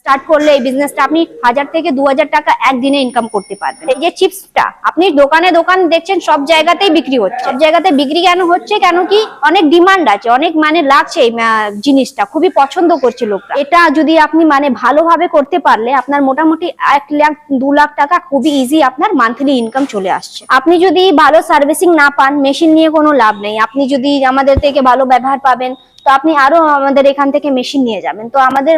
Start করলে এই বিজনেসটা আপনি হাজার থেকে দু হাজার টাকা একদিনে ইনকাম করতে পারবেন। এই যে চিপসটা আপনি দোকানে দোকান দেখছেন, সব জায়গাতেই বিক্রি হচ্ছে। সব জায়গাতে বিক্রি কেন হচ্ছে? কেন কি অনেক ডিমান্ড আছে, অনেক মানে লাগছে এই জিনিসটা। খুবই পছন্দ করছে লোকরা। এটা যদি আপনি মানে ভালোভাবে করতে পারলে, আপনার মোটামুটি এক লাখ, দু লাখ টাকা খুবই ইজি আপনার মান্থলি ইনকাম চলে আসছে। আপনি যদি ভালো সার্ভিসিং না পান মেশিন নিয়ে কোনো লাভ নেই। আপনি যদি আমাদের থেকে ভালো ব্যবহার পাবেন তো আপনি আরও আমাদের এখান থেকে মেশিন নিয়ে যাবেন। তো আমাদের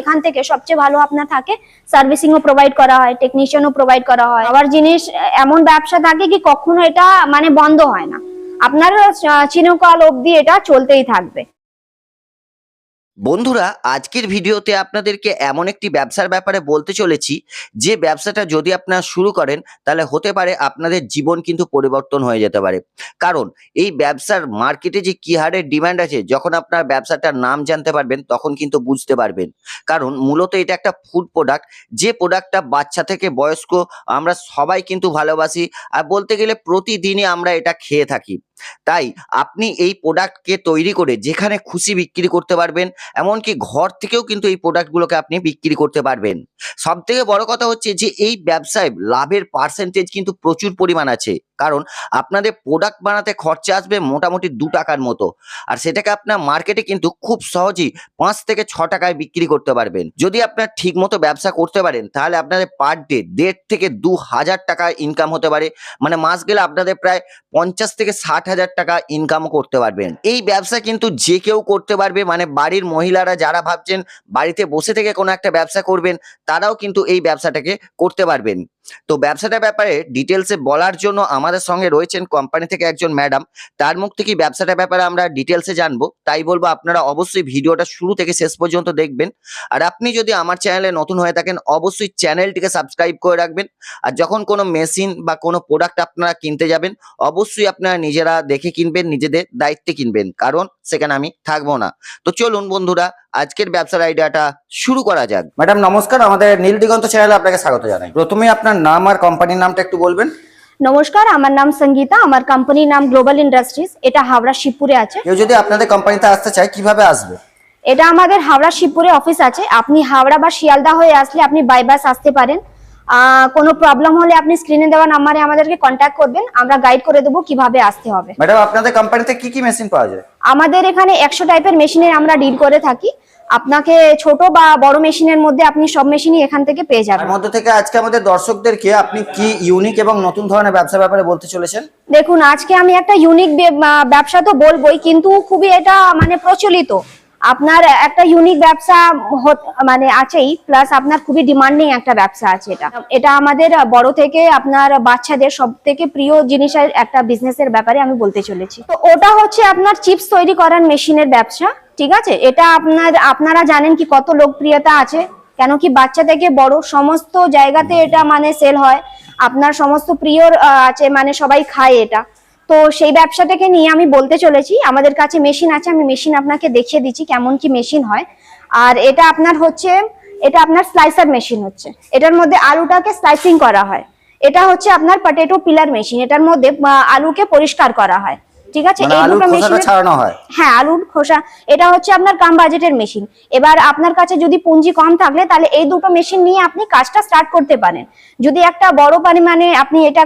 এখান থেকে সবচেয়ে ভালো আপনার থাকে সার্ভিসিং ও প্রোভাইড করা হয় টেকনিশিয়ানও প্রোভাইড করা হয়। আবার জিনিস, এমন ব্যবসা থাকে কি কখনো এটা মানে বন্ধ হয় না। আপনার চিনকাল চিরকাল অবধি এটা চলতেই থাকবে। বন্ধুরা, আজকের ভিডিওতে আপনাদেরকে এমন একটি ব্যবসার ব্যাপারে বলতে চলেছি। যে ব্যবসাটা যদি আপনারা শুরু করেন, তাহলে হতে পারে আপনাদের জীবন কিন্তু পরিবর্তন হয়ে যেতে পারে। কারণ, এই ব্যবসার মার্কেটে যে কি হারে ডিমান্ড আছে, যখন আপনার ব্যবসাটার নাম জানতে পারবেন, তখন কিন্তু বুঝতে পারবেন। কারণ, মূলত এটা একটা ফুড প্রোডাক্ট যে প্রোডাক্টটা বাচ্চা থেকে বয়স্ক, আমরা সবাই কিন্তু ভালোবাসি। আর বলতে গেলে প্রতিদিনই আমরা এটা খেয়ে থাকি। তাই আপনি এই প্রোডাক্টকে তৈরি করে যেখানে খুশি বিক্রি করতে পারবেন, এমনকি ঘর থেকেও কিন্তু এই প্রোডাক্টগুলোকে আপনি বিক্রি করতে পারবেন। সব থেকে বড় কথা হচ্ছে যে, এই ব্যবসায় লাভের পার্সেন্টেজ কিন্তু প্রচুর পরিমাণ আছে। কারণ আপনাদের প্রোডাক্ট বানাতে খরচা আসবে মোটামুটি দু টাকার মতো। আর সেটাকে আপনার মার্কেটে কিন্তু খুব সহজেই পাঁচ থেকে ছ টাকায় বিক্রি করতে পারবেন। যদি আপনার ঠিক মতো ব্যবসা করতে পারেন, তাহলে আপনাদের পার ডে দেড় থেকে দু হাজার টাকা ইনকাম হতে পারে। মানে মাস গেলে আপনাদের প্রায় পঞ্চাশ থেকে ষাট হাজার টাকা ইনকাম করতে পারবেন। এই ব্যবসা কিন্তু যে কেউ করতে পারবে মানে বাড়ির মহিলারা যারা ভাবছেন বাড়িতে বসে থেকে কোনো একটা ব্যবসা করবেন, তারাও কিন্তু এই ব্যবসাটাকে করতে পারবেন। তো ব্যবসাটার ব্যাপারে ডিটেলসে বলার জন্য আমাদের সঙ্গে রয়েছেন কোম্পানি থেকে একজন ম্যাডাম তার মুখ থেকে ব্যবসাটার ব্যাপারে আমরা ডিটেলসে জানব। তাই বলব, আপনারা অবশ্যই ভিডিওটা শুরু থেকে শেষ পর্যন্ত দেখবেন। আর আপনি যদি আমার চ্যানেলে নতুন হয়ে থাকেন, অবশ্যই চ্যানেলটিকে সাবস্ক্রাইব করে রাখবেন। আর যখন কোনো মেশিন বা কোনো প্রোডাক্ট আপনারা কিনতে যাবেন, অবশ্যই আপনারা নিজেরা দেখে কিনবেন, নিজেদের দায়িত্বে কিনবেন। কারণ সেখানে আমি থাকব না। তো চলুন বন্ধুরা, আজকের ব্যবসার আইডিয়াটা শুরু করা যাক। ম্যাডাম নমস্কার। আমাদের নীল দিগন্ত চ্যানেলে আপনাকে স্বাগত জানাই। প্রথমে আপনার নাম আর কোম্পানির নামটা একটু বলবেন? নমস্কার আমার নাম সঙ্গীতা আমার কোম্পানির নাম গ্লোবাল ইন্ডাস্ট্রিজ এটা হাওড়া শিবপুরে আছে। কেউ যদি আপনাদের কোম্পানিতে আসতে চায় কীভাবে আসবে? এটা আমাদের হাওড়া শিবপুরে অফিস আছে। আপনি হাওড়া বা শিয়ালদা হয়ে আসলে আপনি বাই বাস আসতে পারেন। কোনো প্রবলেম হলে আপনি স্ক্রিনে দেওয়া নাম্বারে আমাদেরকে কন্ট্যাক্ট করবেন। আমরা গাইড করে দেবো কীভাবে আসতে হবে। ম্যাডাম আপনাদের কোম্পানিতে কি কি মেশিন পাওয়া যায়? আমাদের এখানে একশো টাইপের মেশিনের আমরা ডিল করে থাকি। আপনাকে ছোট বা বড় মেশিনের মধ্যে আপনি সব মেশিনই এখান থেকে পেয়ে যাবেন। মধ্যে থেকে আজকে আমাদের দর্শকদেরকে আপনি কি ইউনিক এবং নতুন ধরনের ব্যবসার ব্যাপারে বলতে চলেছেন? দেখুন আজকে আমি একটা ইউনিক ব্যবসা তো বলবোই কিন্তু খুবই এটা মানে প্রচলিত। আপনার একটা ইউনিক ব্যবসা মানে আছেই প্লাস আপনার খুবই ডিমান্ডিং একটা ব্যবসা আছে এটা। এটা আমাদের বড় থেকে আপনার বাচ্চাদের সব থেকে প্রিয় জিনিসের একটা বিজনেসের ব্যাপারে আমি বলতে চলেছি। তো ওটা হচ্ছে আপনার চিপস তৈরি করার মেশিনের ব্যবসা। ঠিক আছে? এটা আপনার, আপনারা জানেন কি কত লোকপ্রিয়তা আছে? কেন কি বাচ্চা থেকে বড় সমস্ত জায়গাতে এটা মানে সেল হয়। আপনার সমস্ত প্রিয় আছে মানে সবাই খায় এটা। তো সেই ব্যবসাটাকে নিয়ে আমি বলতে চলেছি, আমাদের কাছে মেশিন আছে, আমি মেশিন আপনাকে দেখিয়ে দিচ্ছি কেমন কি মেশিন হয়। আর এটা আপনার হচ্ছে, এটা আপনার স্লাইসার মেশিন হচ্ছে। এটার মধ্যে আলুটাকে স্লাইসিং করা হয়। এটা হচ্ছে আপনার পটেটো পিলার মেশিন এটার মধ্যে আলুকে পরিষ্কার করা হয়। ঠিক আছে? মানে এই দুটো মেশিন ছাড়ানো হয়। হ্যাঁ আলুর খোসা। এটা হচ্ছে আপনার কম বাজেটের মেশিন। এবার আপনার কাছে যদি পুঁজি কম থাকলে তাহলে এই দুটো মেশিন নিয়ে আপনি কাজটা স্টার্ট করতে পারেন। যদি একটা বড় পরিমাণে আপনি এটা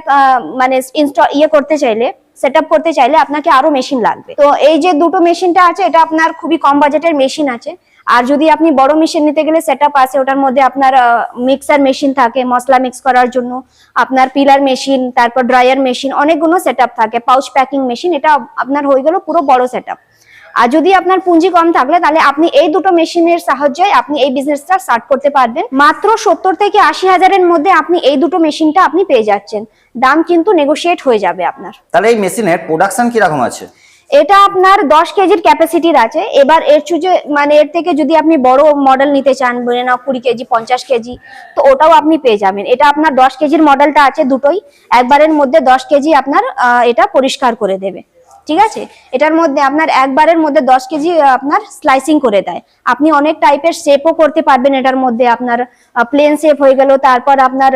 মানে ইনস্টল ইয়ে করতে চাইলে সেট করতে চাইলে আপনাকে আরও মেশিন লাগবে। তো এই যে দুটো মেশিনটা আছে এটা আপনার খুবই কম বাজেটের মেশিন আছে। আর যদি আপনি বড় মেশিন নিতে গেলে সেট আছে, ওটার মধ্যে আপনার মিক্সার মেশিন থাকে, মশলা মিক্স করার জন্য। আপনার পিলার মেশিন তারপর ড্রায়ার মেশিন অনেকগুলো সেট থাকে। পাউচ প্যাকিং মেশিন এটা আপনার হয়ে গেল পুরো বড় সেট আর যদি আপনার পুঁজি কম থাকলে, তাহলে আপনি এই দুটো মেশিনের সাহায্যে আপনি এই বিজনেসটা স্টার্ট করতে পারবেন। মাত্র সত্তর থেকে আশি হাজারের মধ্যে আপনি এই দুটো মেশিনটা আপনি পেয়ে যাচ্ছেন। দাম কিন্তু নেগোশিয়েট হয়ে যাবে আপনার। তাহলে এই মেশিনের প্রোডাকশন কীরকম আছে? এটা আপনার দশ কেজির ক্যাপাসিটির আছে। এবার এর চুজে মানে এর থেকে যদি আপনি বড় মডেল নিতে চান, বলে নাও কুড়ি কেজি, পঞ্চাশ কেজি, তো ওটাও আপনি পেয়ে যাবেন। এটা আপনার দশ কেজির মডেলটা আছে দুটোই। একবারের মধ্যে দশ কেজি আপনার এটা পরিষ্কার করে দেবে। ঠিক আছে? এটার মধ্যে আপনার একবারের মধ্যে দশ কেজি আপনার স্লাইসিং করে দেয়। আপনি অনেক টাইপের শেপও করতে পারবেন এটার মধ্যে। আপনার প্লেন শেপ হয়ে গেল তারপর আপনার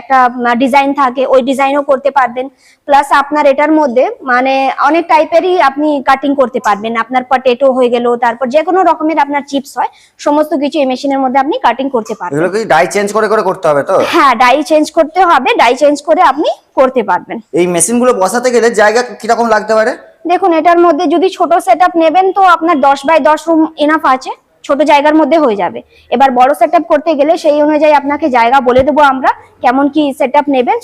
একটা ডিজাইন থাকে ওই ডিজাইনও করতে পারবেন। প্লাস আপনার এটার মধ্যে মানে অনেক টাইপেরই আপনি কাটিং করতে পারবেন। আপনার পটেটো হয়ে গেল তারপর যে কোনো রকমের আপনার চিপস হয় সমস্ত কিছু এই মেশিনের মধ্যে আপনি কাটিং করতে পারবেন। ডাই চেঞ্জ করে করে করতে হবে তো? হ্যাঁ ডাই চেঞ্জ করতে হবে। ডাই চেঞ্জ করে আপনি করতে পারবেন। এই মেশিনগুলো বসাতে গেলে জায়গা কীরকম লাগতে পারে? দেখুন এটার মধ্যে যদি ছোট সেট নেবেন তো আপনার দশ বাই দশ রুম এনাফ আছে। ছোট জায়গার মধ্যে হয়ে যাবে। এবার বড় সেট করতে গেলে সেই অনুযায়ী আপনাকে জায়গা বলে দেবো আমরা কেমন কি সেট আপ নেবেন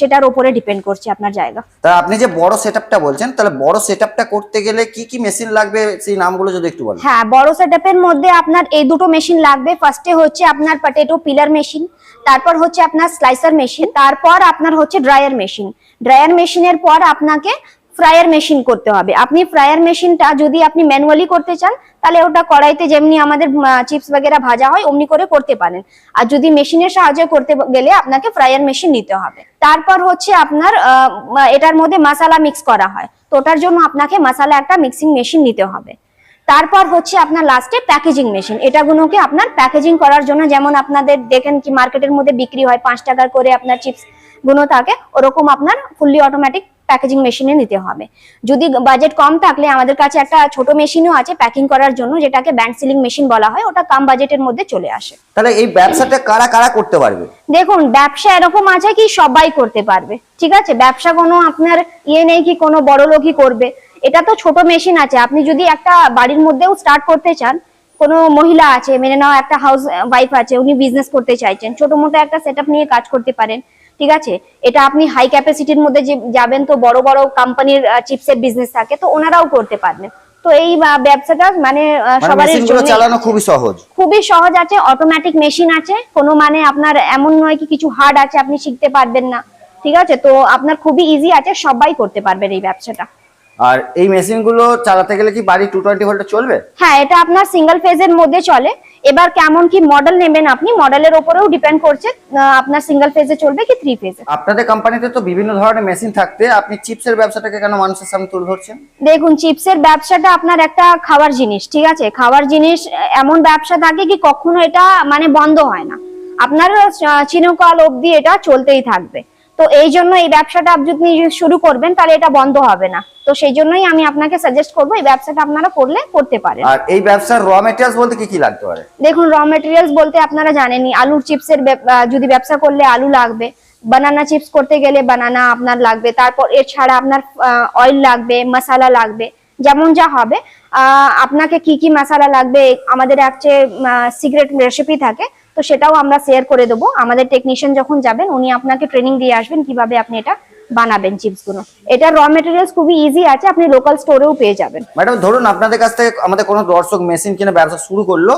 সেটার উপরে ডিপেন্ড করছে আপনার জায়গা। তা আপনি যে বড় সেটআপটা বলছেন তাহলে বড় সেটআপটা করতে গেলে কি কি মেশিন লাগবে সেই নামগুলো যদি একটু বলেন। হ্যাঁ বড় সেটআপের মধ্যে আপনার এই দুটো মেশিন লাগবে। ফার্স্টে হচ্ছে আপনার পটেটো পিলার মেশিন তারপর হচ্ছে আপনার স্লাইসার মেশিন তারপর আপনার হচ্ছে ড্রায়ার মেশিন ড্রায়ার মেশিনের পর আপনাকে ফ্রায়ার মেশিন করতে হবে। আপনি ফ্রায়ার মেশিনটা যদি আপনি ম্যানুয়ালি করতে চান, তাহলে ওটা কড়াইতে যেমনি আমাদের চিপস বগেরা ভাজা হয়, অমনি করে করতে পারেন। আর যদি মেশিনের সাহায্যে করতে গেলে আপনাকে ফ্রায়ার মেশিন নিতে হবে। তারপর হচ্ছে আপনার এটার মধ্যে মশলা মিক্স করা হয়। তো ওটার জন্য আপনাকে মশলা একটা মিক্সিং মেশিন নিতে হবে। তারপর হচ্ছে আপনার লাস্টে প্যাকেজিং মেশিন এটাগুলোকে আপনার প্যাকেজিং করার জন্য যেমন আপনাদের দেখেন কি মার্কেটের মধ্যে বিক্রি হয়, পাঁচ টাকার করে আপনার চিপস গুলো থাকে ওরকম আপনার ফুললি অটোমেটিক প্যাকেজিং মেশিনে নিতে হবে। যদি বাজেট কম থাকলে আমাদের কাছে একটা ছোট মেশিনও আছে প্যাকিং করার জন্য যেটাকে ব্যান্ড সিলিং মেশিন বলা হয় ওটা কম বাজেটের মধ্যে চলে আসে। তাহলে এই ব্যবসাটা কারা কারা করতে পারবে? দেখুন ব্যবসা এরকম আছে কি সবাই করতে পারবে ঠিক আছে? ব্যবসা কোনো আপনার ইয়ে নেই কি কোনো বড় লোকই করবে। এটা তো ছোট মেশিন আছে। আপনি যদি একটা বাড়ির মধ্যেও স্টার্ট করতে চান কোনো মহিলা আছে মেনে নাও একটা হাউস ওয়াইফ আছে উনি বিজনেস করতে চাইছেন ছোট মোটো একটা সেটআপ নিয়ে কাজ করতে পারেন। ঠিক আছে? এটা আপনি হাই ক্যাপাসিটির মধ্যে যাবেন তো বড় বড় কোম্পানির চিপসের বিজনেস থাকে তো ওনারাও করতে পারবেন। তো এই ব্যবসাটা মানে মানে সবারই চালানো খুবই সহজ। খুবই সহজ আছে অটোমেটিক মেশিন আছে কোনো মানে আপনার এমন নয় কি কিছু হার্ড আছে আপনি শিখতে পারবেন না ঠিক আছে? তো আপনার খুবই ইজি আছে সবাই করতে পারবেন এই ব্যবসাটা। আর এই মেশিনগুলো চালাতে গেলে কি বাড়ি টু টোয়েন্টি ভোল্টে চলবে? হ্যাঁ এটা আপনার সিঙ্গেল ফেজের মধ্যে চলে এবার কেমন কি মডেল নেবেন আপনি মডেলের উপরেও ডিপেন্ড করছে আপনার সিঙ্গেল ফেজে চলবে কি থ্রি ফেজে আপনাদের কোম্পানিতে তো বিভিন্ন ধরনের মেশিন থাকতে আপনি চিপসের ব্যবসাটাকে কেন মানুষের সামনে তুলে ধরছেন? দেখুন চিপসের ব্যবসাটা আপনার একটা খাওয়ার জিনিস ঠিক আছে? খাওয়ার জিনিস এমন ব্যবসা থাকে কি কখনো এটা মানে বন্ধ হয় না। আপনার আহ, চিরকাল অবধি এটা চলতেই থাকবে। তো এই জন্য এই ব্যবসাটা আপনি যদি শুরু করবেন তাহলে এটা বন্ধ হবে না। তো সেই জন্যই আমি আপনাকে সাজেস্ট করব এই ব্যবসাটা আপনারা করলে করতে পারেন। আর এই ব্যবসার র মেটেরিয়ালস বলতে কি কি লাগতে পারে? দেখুন র মেটেরিয়ালস বলতে আপনারা জানেনই আলুর চিপসের যদি ব্যবসা করলে আলু লাগবে। বানানা চিপস করতে গেলে বানানা আপনার লাগবে। তারপর এছাড়া আপনার অয়েল লাগবে মশলা লাগবে। যেমন যা হবে আহ, আপনাকে কি কি মশলা লাগবে আমাদের একটা সিক্রেট রেসিপি থাকে তো সেটাও আমরা শেয়ার করে দেবো। আমাদের টেকনিশিয়ান যখন যাবেন উনি আপনাকে ট্রেনিং দিয়ে আসবেন কীভাবে আপনি এটা বানাবেন চিপসগুলো। এটা র মেটেরিয়ালস খুবই ইজি আছে আপনি লোকাল স্টোরেও পেয়ে যাবেন। ম্যাডাম ধরুন আপনাদের কাছ থেকে আমাদের কোনো দর্শক মেশিন কিনে ব্যবসা শুরু করল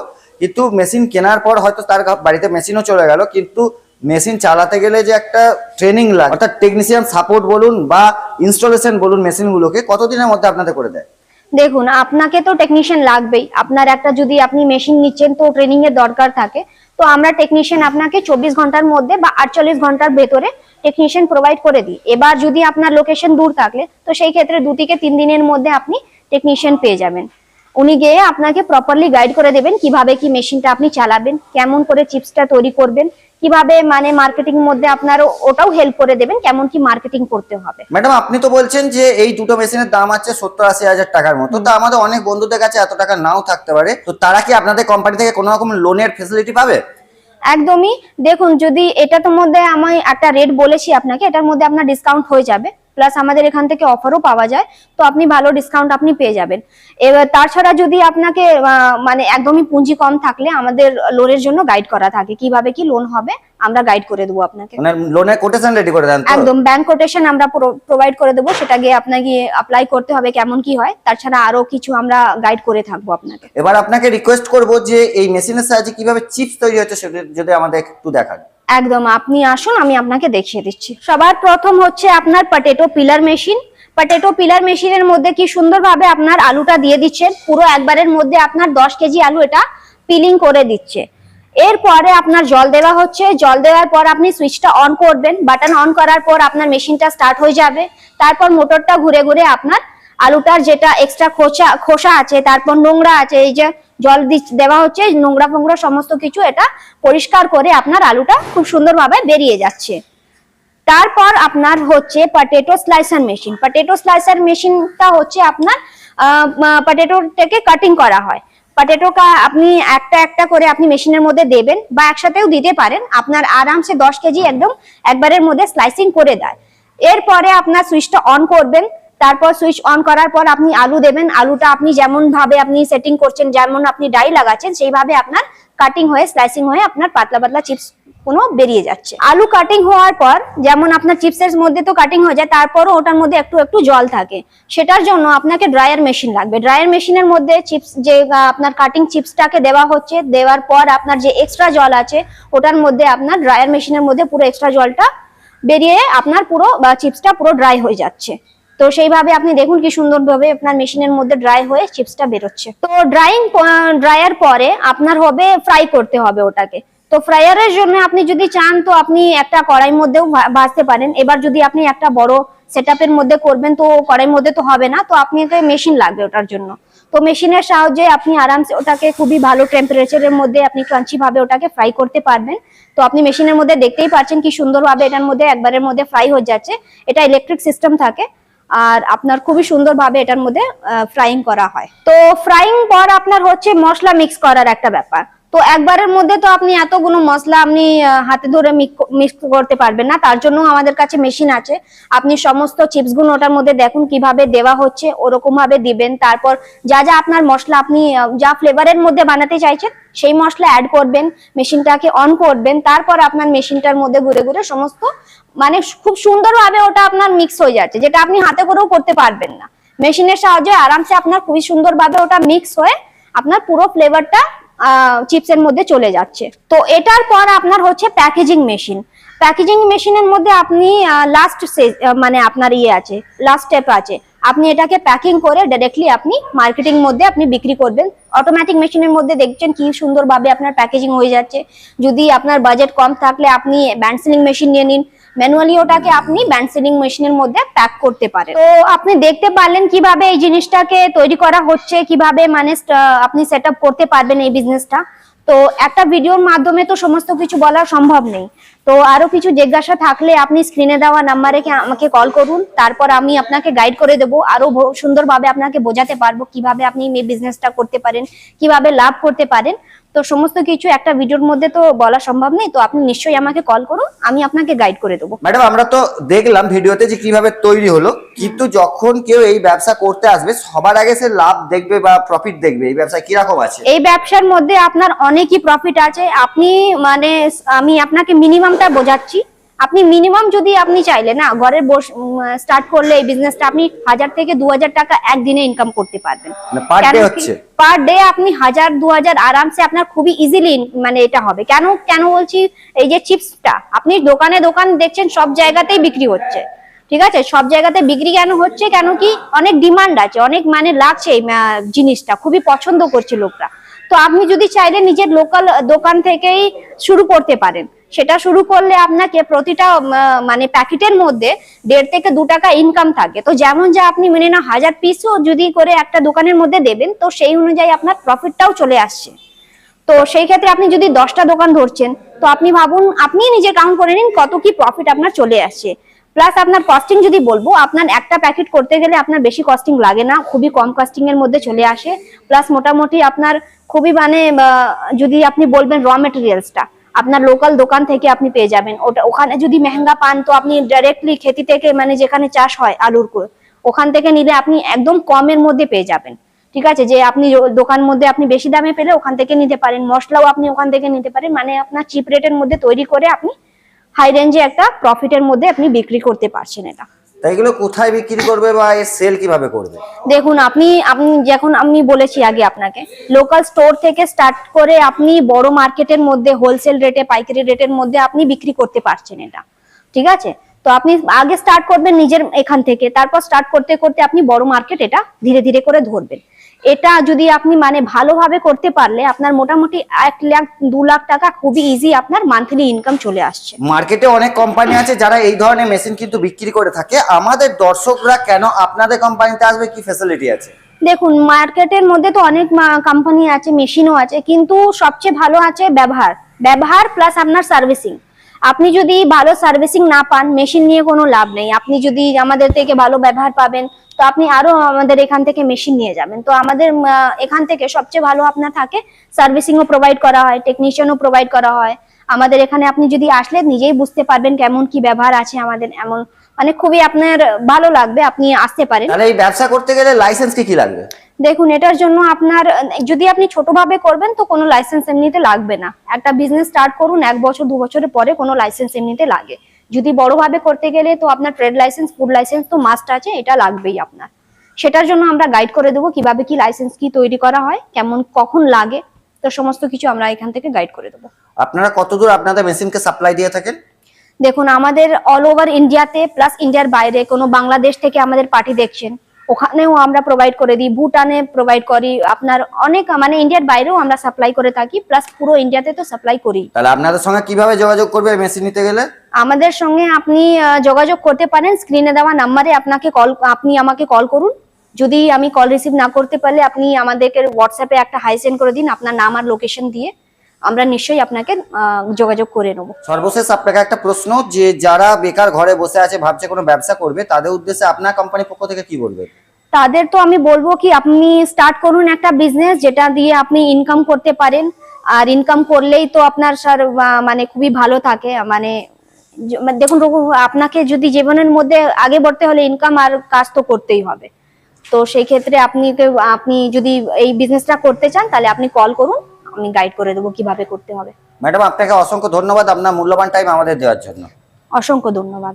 কিন্তু মেশিন কেনার পর হয়তো তার বাড়িতে মেশিনও চলে গেল কিন্তু মেশিন চালাতে গেলে যে একটা ট্রেনিং লাগে অর্থাৎ টেকনিশিয়ান সাপোর্ট বলুন বা ইনস্টলেশন বলুন মেশিনগুলোকে কতদিনের মধ্যে আপনাদের করে দেয়? দেখুন আপনাকে তো টেকনিশিয়ান লাগবেই। আপনার একটা যদি আপনি মেশিন নিচ্ছেন তো ট্রেনিং এর দরকার থাকে। তো আমরা টেকনিশিয়ান আপনাকে চব্বিশ ঘণ্টার মধ্যে বা আটচল্লিশ ঘণ্টার ভেতরে টেকনিশিয়ান প্রোভাইড করে দিই। এবার যদি আপনার লোকেশন দূর থাকলে, তো সেই ক্ষেত্রে দু থেকে তিন দিনের মধ্যে আপনি টেকনিশিয়ান পেয়ে যাবেন। উনি গিয়ে আপনাকে প্রপারলি গাইড করে দেবেন কীভাবে কি মেশিনটা আপনি চালাবেন, কেমন করে চিপসটা তৈরি করবেন কীভাবে মানে মার্কেটিং মধ্যে আপনার ওটাও হেল্প করে দেবেন কেমন কি মার্কেটিং করতে হবে। ম্যাডাম আপনি তো বলছেন যে এই দুটো মেশিনের দাম আছে সত্তর আশি হাজার টাকার মতো। তো আমাদের অনেক বন্ধুদের কাছে এত টাকা নাও থাকতে পারে। তো তারা কি আপনাদের কোম্পানি থেকে কোনো রকম লোনের ফেসিলিটি পাবে? একদমই। দেখুন যদি এটার মধ্যে আমি একটা রেট বলেছি আপনাকে এটার মধ্যে আপনার ডিসকাউন্ট হয়ে যাবে। প্লাস আমাদের এখান থেকে অফারও পাওয়া যায়। তো আপনি ভালো ডিসকাউন্ট আপনি পেয়ে যাবেন। এবার তাছাড়া যদি আপনাকে মানে একদমই পুঁজি কম থাকলে আমাদের লোনের জন্য গাইড করা থাকে। কীভাবে কি লোন হবে আমরা গাইড করে দেবো আপনাকে। মানে লোনের কোটেশন রেডি করে দেন একদম ব্যাংক কোটেশন আমরা প্রোভাইড করে দেবো। সেটা গিয়ে আপনাকে অ্যাপ্লাই করতে হবে কেমন কি হয়। তাছাড়া আরও কিছু আমরা গাইড করে থাকব আপনাকে। এবার আপনাকে রিকোয়েস্ট করব যে এই মেশিনের সাহায্যে কীভাবে চিপস তৈরি হচ্ছে সেটা যদি আমাদের একটু দেখান। একদম, আপনি আসুন, আমি আপনাকে দেখিয়ে দিচ্ছি। সবার প্রথম হচ্ছে আপনার potato peeler machine potato peeler মেশিনের মধ্যে কি সুন্দরভাবে আপনার আলুটা দিয়ে দিচ্ছেন? পুরো একবারের মধ্যে আপনার দশ কেজি আলু এটা পিলিং করে দিচ্ছে। এরপরে আপনার জল দেওয়া হচ্ছে। জল দেওয়ার পর আপনি সুইচটা অন করবেন। বাটন অন করার পর আপনার মেশিনটা স্টার্ট হয়ে যাবে। তারপর মোটরটা ঘুরে ঘুরে আপনার আলুটার যেটা এক্সট্রা খোসা খোসা আছে, তারপর নোংরা আছে, এই যে জল দেওয়া হচ্ছে, নোংরা ফোংরা সমস্ত কিছু এটা পরিষ্কার করে আপনার আলুটা খুব সুন্দরভাবে বেরিয়ে যাচ্ছে। তারপর আপনার হচ্ছে potato slicer machine potato slicer মেশিনটা হচ্ছে আপনার পটেটোটাকে কাটিং করা হয়। পটেটোটা আপনি একটা একটা করে আপনি মেশিনের মধ্যে দেবেন বা একসাথেও দিতে পারেন। আপনার আরামসে দশ কেজি একদম একবারের মধ্যে স্লাইসিং করে দেয়। এরপরে আপনার সুইচটা অন করবেন। তারপর সুইচ অন করার পর আপনি আলু দেবেন। আলুটা আপনি যেমন ভাবে আপনি সেটিং করছেন, যেমন আপনি ডাই লাগাচ্ছেন, সেইভাবে আপনার কাটিং হয়ে স্লাইসিং হয়ে আপনার পাতলা পাতলা চিপস কোনো বেরিয়ে যাচ্ছে। আলু কাটিং হওয়ার পর যেমন আপনার চিপসের মধ্যে তো কাটিং হয়ে যায়, তারপরও ওটার মধ্যে একটু একটু জল থাকে। সেটার জন্য আপনাকে ড্রায়ার মেশিন লাগবে। ড্রায়ার মেশিনের মধ্যে চিপস যে আপনার কাটিং চিপসটাকে দেওয়া হচ্ছে, দেওয়ার পর আপনার যে এক্সট্রা জল আছে, ওটার মধ্যে আপনার ড্রায়ার মেশিনের মধ্যে পুরো এক্সট্রা জলটা বেরিয়ে আপনার পুরো চিপসটা পুরো ড্রাই হয়ে যাচ্ছে। তো সেইভাবে আপনি দেখুন কি সুন্দরভাবে আপনার মেশিনের মধ্যে ড্রাই হয়ে চিপসটা বেরোচ্ছে। তো ড্রাইং ড্রায়ার পরে আপনার হবে ফ্রাই করতে হবে ওটাকে। তো ফ্রায়ারের জন্য আপনি যদি চান তো আপনি একটা কড়াইয়ের মধ্যেও ভাজতে পারেন। এবার যদি আপনি একটা বড় সেটআপের মধ্যে করবেন তো কড়াইয়ের মধ্যে তো হবে না, তো আপনাকে মেশিন লাগবে ওটার জন্য। তো মেশিনের সাহায্যে আপনি আরামসে ওটাকে খুবই ভালো টেম্পারেচারের মধ্যে আপনি ক্রাঞ্চি ভাবে ওটাকে ফ্রাই করতে পারবেন। তো আপনি মেশিনের মধ্যে দেখতেই পাচ্ছেন কি সুন্দরভাবে এটার মধ্যে একবারের মধ্যে ফ্রাই হয়ে যাচ্ছে। এটা ইলেকট্রিক সিস্টেম থাকে। আর আপনার খুবই সুন্দরভাবে এটার মধ্যে ফ্রাইং করা হয়। তো ফ্রাইং পর আপনার হচ্ছে মশলা মিক্স করার একটা ব্যাপার। তো একবারের মধ্যে তো আপনি এতগুলো মশলা আপনি হাতে ধরে মিক্স করতে পারবেন না। তার জন্য আমাদের কাছে মেশিন আছে। আপনি সমস্ত চিপসগুলো ওটার মধ্যে দেখুন কীভাবে দেওয়া হচ্ছে ওরকম ভাবে দিবেন। তারপর যা যা আপনার মশলা আপনি যা ফ্লেভারের মধ্যে বানাতে চাইছেন, সেই মশলা অ্যাড করবেন, মেশিনটাকে অন করবেন। তারপর আপনার মেশিনটার মধ্যে ঘুরে ঘুরে সমস্ত মানে খুব সুন্দরভাবে ওটা আপনার মিক্স হয়ে যাচ্ছে, যেটা আপনি হাতে করেও করতে পারবেন না। মেশিনের সাহায্যে আরামসে আপনার খুবই সুন্দরভাবে ওটা মিক্স হয়ে আপনার পুরো ফ্লেভারটা চিপসের মধ্যে চলে যাচ্ছে। তো এটার পর আপনার হচ্ছে প্যাকেজিং মেশিন প্যাকেজিং মেশিনের মধ্যে আপনি লাস্ট মানে আপনার ইয়ে আছে লাস্ট স্টেপ আছে। আপনি এটাকে প্যাকিং করে ডাইরেক্টলি আপনি মার্কেটিং মধ্যে আপনি বিক্রি করবেন। অটোমেটিক মেশিনের মধ্যে দেখছেন কি সুন্দরভাবে আপনার প্যাকেজিং হয়ে যাচ্ছে। যদি আপনার বাজেট কম থাকলে আপনি ব্যান্ড সিলিং মেশিন নিয়ে নিন। ম্যানুয়ালি ওটাকে আপনি ব্যান্ড সিলিং মেশিনের মধ্যে প্যাক করতে পারেন। তো আপনি দেখতে পারলেন কীভাবে এই জিনিসটাকে তৈরি করা হচ্ছে, কীভাবে মানে আপনি সেট করতে পারবেন এই বিজনেসটা তো একটা ভিডিওর মাধ্যমে তো সমস্ত কিছু বলা সম্ভব নেই। তো আরও কিছু জিজ্ঞাসা থাকলে আপনি স্ক্রিনে দেওয়া নাম্বারে আমাকে কল করুন, তারপর আমি আপনাকে গাইড করে দেবো। আরও সুন্দরভাবে আপনাকে বোঝাতে পারব কীভাবে আপনি এই বিজনেসটা করতে পারেন, কীভাবে লাভ করতে পারেন। তো সমস্ত কিছু একটা ভিডিওর মধ্যে তো বলা সম্ভব নেই তো আপনি নিশ্চয়ই আমাকে কল করুন আমি আপনাকে গাইড করে দেবো। ম্যাডাম আমরা তো দেখলাম ভিডিওতে যে কীভাবে তৈরি হলো কিন্তু যখন কেউ এই ব্যবসা করতে আসবে সবার আগে সে লাভ দেখবে বা প্রফিট দেখবে এই ব্যবসায় কীরকম আছে? এই ব্যবসার মধ্যে আপনার অনেকই প্রফিট আছে আপনি মানে আমি আপনাকে মিনিমামটা বোঝাচ্ছি আপনি মিনিমাম যদি আপনি চাইলে না ঘরে বস স্টার্ট করলে এই বিজনেসটা আপনি হাজার থেকে দু হাজার টাকা একদিনে ইনকাম করতে পারবেন। পার ডে পার ডে আপনি হাজার দু হাজার আরামসে আপনার খুবই ইজিলি মানে এটা হবে। কেন কেন বলছি এই যে চিপসটা আপনি দোকানে দোকান দেখছেন সব জায়গাতেই বিক্রি হচ্ছে। ঠিক আছে? সব জায়গাতে বিক্রি কেন হচ্ছে? কেন কি অনেক ডিমান্ড আছে অনেক মানে লাগছে এই জিনিসটা। খুবই পছন্দ করছে লোকরা। তো আপনি যদি চাইলে নিজের লোকাল দোকান থেকেই শুরু করতে পারেন। সেটা শুরু করলে আপনাকে প্রতিটা মানে প্যাকেটের মধ্যে দেড় থেকে দু টাকা ইনকাম থাকে। তো যেমন যা আপনি মেনে না হাজার পিসও যদি করে একটা দোকানের মধ্যে দেবেন, তো সেই অনুযায়ী আপনার প্রফিটটাও চলে আসছে। তো সেই ক্ষেত্রে আপনি যদি দশটা দোকান ধরছেন, তো আপনি ভাবুন আপনি নিজে কাউন্ট করে নিন কত কি প্রফিট আপনার চলে আসছে। প্লাস আপনার কস্টিং যদি বলব, আপনার একটা প্যাকেট করতে গেলে আপনার বেশি কস্টিং লাগে না, খুবই কম কস্টিং এর মধ্যে চলে আসে। প্লাস মোটামুটি আপনার খুবই মানে যদি আপনি বলবেন র মেটেরিয়ালসটা আপনার লোকাল দোকান থেকে আপনি পেয়ে যাবেন। ওটা, ওখানে যদি মেহেঙ্গা পান, তো আপনি ডাইরেক্টলি খেতি থেকে মানে যেখানে চাষ হয়, আলুর ওখান থেকে নিলে আপনি একদম কমের মধ্যে পেয়ে যাবেন। ঠিক আছে? যে আপনি দোকান মধ্যে আপনি বেশি দামে পেলে ওখান থেকে নিতে পারেন। মশলাও আপনি ওখান থেকে নিতে পারেন। মানে আপনার চিপ রেটের মধ্যে তৈরি করে আপনি হাই রেঞ্জে একটা প্রফিটের মধ্যে আপনি বিক্রি করতে পারছেন এটা। এগুলো কোথায় বিক্রি করবে বা এর সেল কীভাবে করবে? দেখুন আপনি আপনি যখন আমি বলেছি আগে আপনাকে লোকাল স্টোর থেকে স্টার্ট করে আপনি বড় মার্কেটের মধ্যে হোলসেল রেটে পাইকারি রেটের মধ্যে আপনি বিক্রি করতে পারছেন এটা। ঠিক আছে? তো আপনি আগে স্টার্ট করবেন নিজের এখান থেকে তারপর স্টার্ট করতে করতে আপনি বড় মার্কেট এটা ধীরে ধীরে করে ধরবেন। এটা যদি আপনি মানে ভালোভাবে করতে পারলে আপনার মোটামুটি এক লাখ দু লাখ টাকা খুবই ইজি আপনার মান্থলি ইনকাম চলে আসছে। মার্কেটে অনেক কোম্পানি আছে যারা এই ধরনের মেশিন কিন্তু বিক্রি করে থাকে। আমাদের দর্শকরা কেন আপনাদের কোম্পানিতে আসবে? কি ফ্যাসিলিটি আছে? দেখুন মার্কেটের মধ্যে তো অনেক কোম্পানি আছে মেশিনও আছে কিন্তু সবচেয়ে ভালো আছে ব্যবহার। ব্যবহার প্লাস আপনার সার্ভিসিং আপনি যদি ভালো সার্ভিসিং না পান মেশিন নিয়ে কোনো লাভ নেই। আপনি যদি আমাদের থেকে ভালো ব্যবহার পাবেন, তো আপনি আরও আমাদের এখান থেকে মেশিন নিয়ে যাবেন। তো আমাদের এখান থেকে সবচেয়ে ভালো আপনার থাকে সার্ভিসিংও প্রোভাইড করা হয় টেকনিশিয়ানও প্রোভাইড করা হয়। আমাদের এখানে আপনি যদি আসলে নিজেই বুঝতে পারবেন কেমন কি ব্যবহার আছে আমাদের এমন মানে খুবই আপনার ভালো লাগবে আপনি আসতে পারেন। তাহলে এই ব্যবসা করতে গেলে লাইসেন্স কি কি লাগবে? দেখুন এটার জন্য আপনার যদি আপনি ছোটভাবে করবেন তো কোনো লাইসেন্স এমনিতে লাগবে না। একটা বিজনেস স্টার্ট করুন এক বছর দু বছরের পরে কোনো লাইসেন্স এমনিতে লাগে। যদি বড়ভাবে করতে গেলে তো আপনার ট্রেড লাইসেন্স ফুড লাইসেন্স তো মাস্ট আছে এটা লাগবেই আপনার। সেটার জন্য আমরা গাইড করে দেবো কীভাবে কি লাইসেন্স কি তৈরি করা হয় কেমন কখন লাগে। তো সমস্ত কিছু আমরা এখান থেকে গাইড করে দেবো। আপনারা কতদূর আপনাদের মেশিনকে সাপ্লাই দিয়ে থাকেন? দেখুন আমাদের অল ওভার ইন্ডিয়াতে প্লাস ইন্ডিয়ার বাইরে কোনো বাংলাদেশ থেকে আমাদের পার্টি দেখছেন ওখানেও আমরা প্রোভাইড করে দিই ভুটানে প্রোভাইড করি আপনার অনেক মানে ইন্ডিয়ার বাইরেও আমরা সাপ্লাই করে থাকি প্লাস পুরো ইন্ডিয়াতে তো সাপ্লাই করি। তাহলে আপনাদের সঙ্গে কীভাবে যোগাযোগ করবে মেশিন নিতে গেলে? আমাদের সঙ্গে আপনি যোগাযোগ করতে পারেন স্ক্রিনে দেওয়া নাম্বারে আপনাকে কল আপনি আমাকে কল করুন। যদি আমি কল রিসিভ না করতে পারলে আপনি আমাদেরকে হোয়াটসঅ্যাপে একটা হাই সেন্ড করে দিন আপনার নাম আর লোকেশন দিয়ে আমরা নিশ্চয়ই আপনাকে যোগাযোগ করে নেব। সর্বশেষ আপনাকে একটা প্রশ্ন যে যারা বেকার ঘরে বসে আছে ভাবছে কোনো ব্যবসা করবে তাদের উদ্দেশ্যে আপনার কোম্পানির পক্ষ থেকে কি বলবে? তাদের তো আমি বলব কি আপনি স্টার্ট করুন একটা বিজনেস যেটা দিয়ে আপনি ইনকাম করতে পারেন। আর ইনকাম করলেই তো আপনার স্যার মানে খুবই ভালো থাকে। মানে মানে দেখুন আপনাকে যদি জীবনের মধ্যে আগে বাড়তে হলে ইনকাম আর কাজ তো করতেই হবে। তো সেই ক্ষেত্রে আপনি আপনি যদি এই বিজনেসটা করতে চান তাহলে আপনি কল করুন আমি গাইড করে দেবো কীভাবে করতে হবে। ম্যাডাম আপনাকে অসংখ্য ধন্যবাদ। আপনার মূল্যবান টাইম আমাদের দেওয়ার জন্য। অসংখ্য ধন্যবাদ।